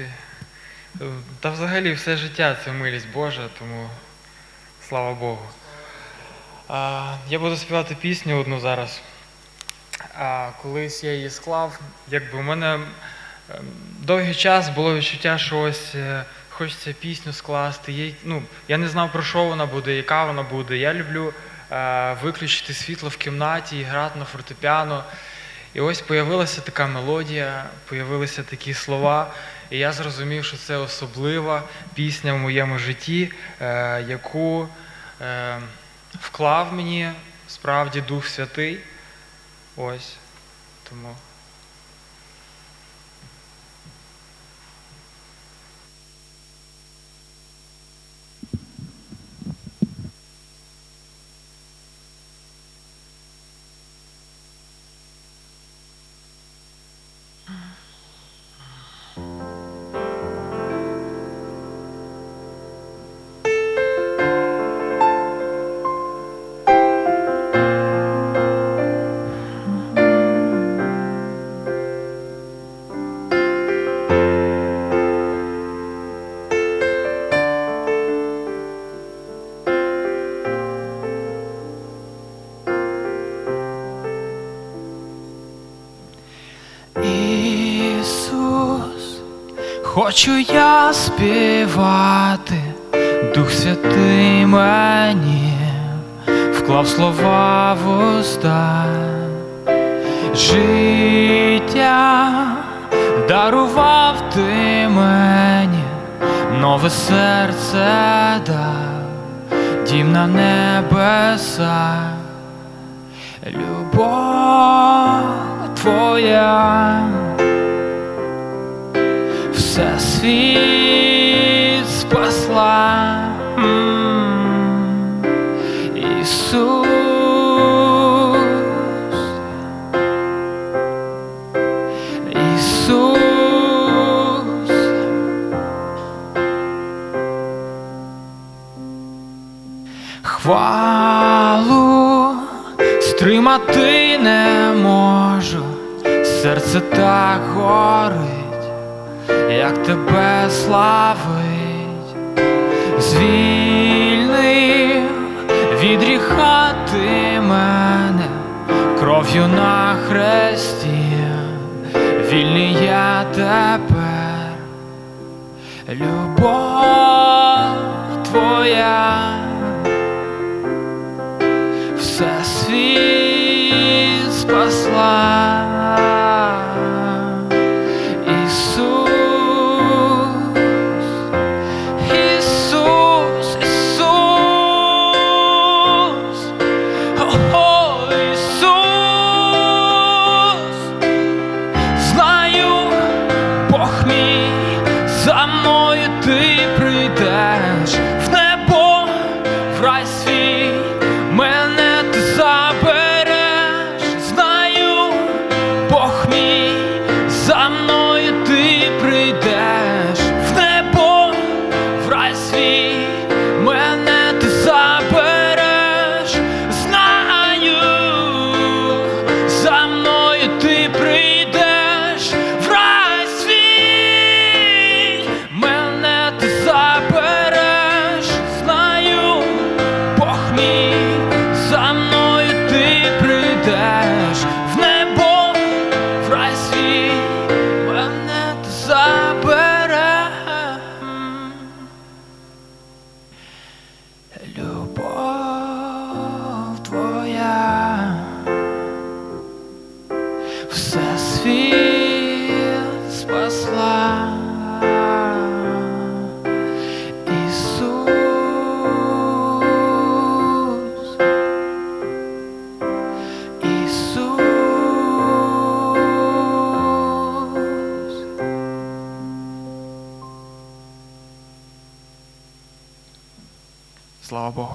принципі, е, та взагалі все життя це милість Божа, тому слава Богу. А, я буду співати пісню одну зараз. А, колись я її склав, якби у мене ем, довгий час було відчуття, що ось е, хочеться пісню скласти. Є, ну, я не знав, про що вона буде, яка вона буде. Я люблю е, виключити світло в кімнаті і грати на фортепіано. І ось появилася така мелодія, появилися такі слова, і я зрозумів, що це особлива пісня в моєму житті, е, яку е, вклав мені справді Дух Святий. Ось. Тому. Ісус, хочу я співати, Дух Святий мені вклав слова в уста, життя дарував ти мені, нове серце дав, дім на небеса, любов твоя. Все світ спасла. Хвалу стримати не можу, серце так горить як тебе славить, звільнив від гріха ти мене кров'ю на хресті, вільний я тепер, любов твоя, все світ спасла. За мною все світ спасла. Ісус, Ісус. Слава Богу.